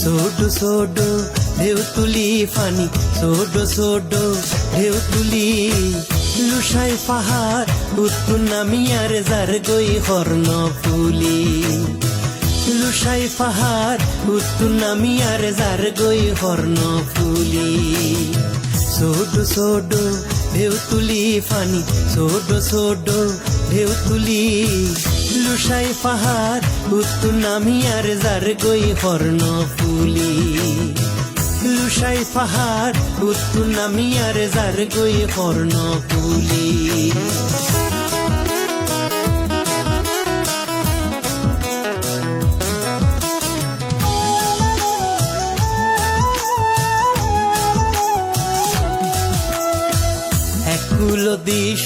সোডো সোডো ঢেউ তুলি ফানি সোডো সোডো ঢেউ তুলি লুসাই পাহাড় উত্তু নামিয়ার যার গই হর্ণ ফুলি লুসাই পাহাড় উত্তু নামিয়ার যার গই হর্ণ ফুলি সোডো সোডো ঢেউ তুলি ফানি সোডো সোডো ঢেউ তুলি লুসাই পাহাড় উত্তু নামিয়ার যার গই হর্ণ ফুলি। লুসাই পাহাড় উত্তু নামিয়ার যার গই হর্ণ ফুলি।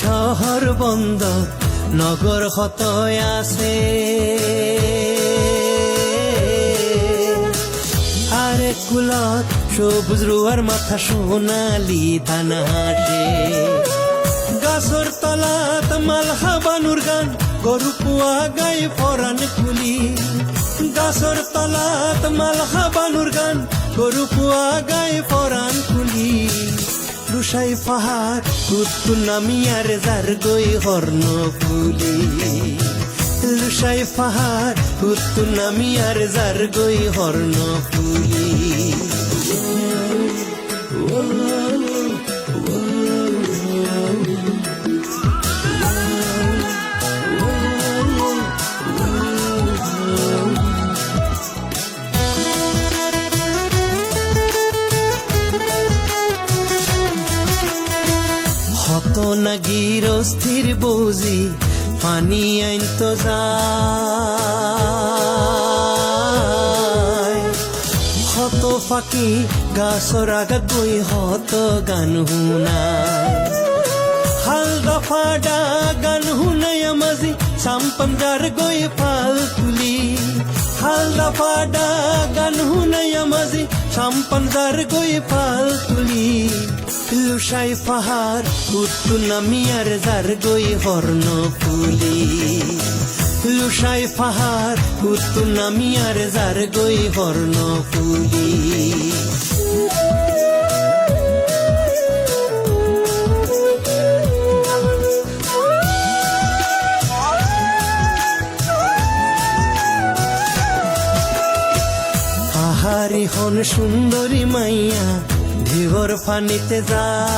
শহর বন্ধ নগর হতয় আছে। আর কুলত, সবুজ রুয়ার মাথা সোনালি ধানা হাসে গাছর তলাত মালহা বানুর গান, গরু পুয়া গাই পরান খুলি গাছর তলাত মালহা বানুর গান, গরু পুয়া গাই পরান খুলি লুসাই পাহাড় কুত্তু নামিয়ার যার গই হর্ণ ফুলি। লুসাই পাহাড় কুত্তু নামিয়ার যার গই হর্ণ ফুলি। হত না গিরস্থির বৌজি পানি আইন তো হত ফাঁকি গাছর আগা গই হত গান হুনাই হাল দফাডা গান হুনাই আমাজি সাম্পামদার গই ফাল তুলি। গান হুনাই আমাজি সাম্পামদার গই ফাল তুলি লুসাই পাহাড় উত্তু নামিয়ার যার গই হর্ণ ফুলি লুসাই পাহাড় উত্তু নামিয়ার যার গই হর্ণ ফুলি পাহাড়ি হন সুন্দরী মাইয়া, ঢেবর ফানিতে যায়।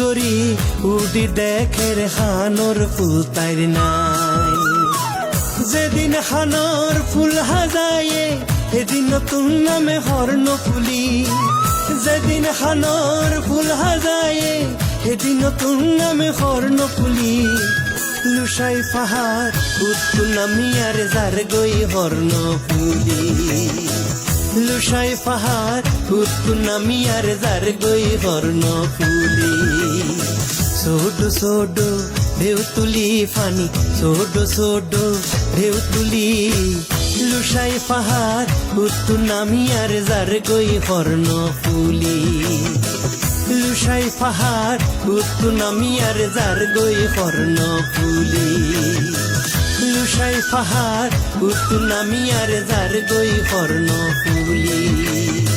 গরি উডি দেখের হানোর ফুল তাইর নাই। যেদিন হানোর ফুল হাজায়ে সেদিন নতুন নামে হর্ণ ফুলি। যেদিন হানোর ফুল হাজায়ে সেদিন নতুন নামে হর্ণ ফুলি। লুসাই পাহাড় উত্তু নামিয়ার যার গই হর্ণ ফুলি লুসাই পাহাড় উত্তু নামিয়ার যার গই হর্ণ ফুলি সোডো সোডো ঢেউ তুলি ফানি, সোডো সোডো ঢেউ তুলি। লুসাই পাহাড় উত্তু নামিয়ার যার গই হর্ণ ফুলি লুসাই পাহাড় উত্তু নামিয়ার যার গই হর্ণ ফুলি। লুসাই পাহাড় উত্তু নামিয়ার যার গই হর্ণ ফুলি।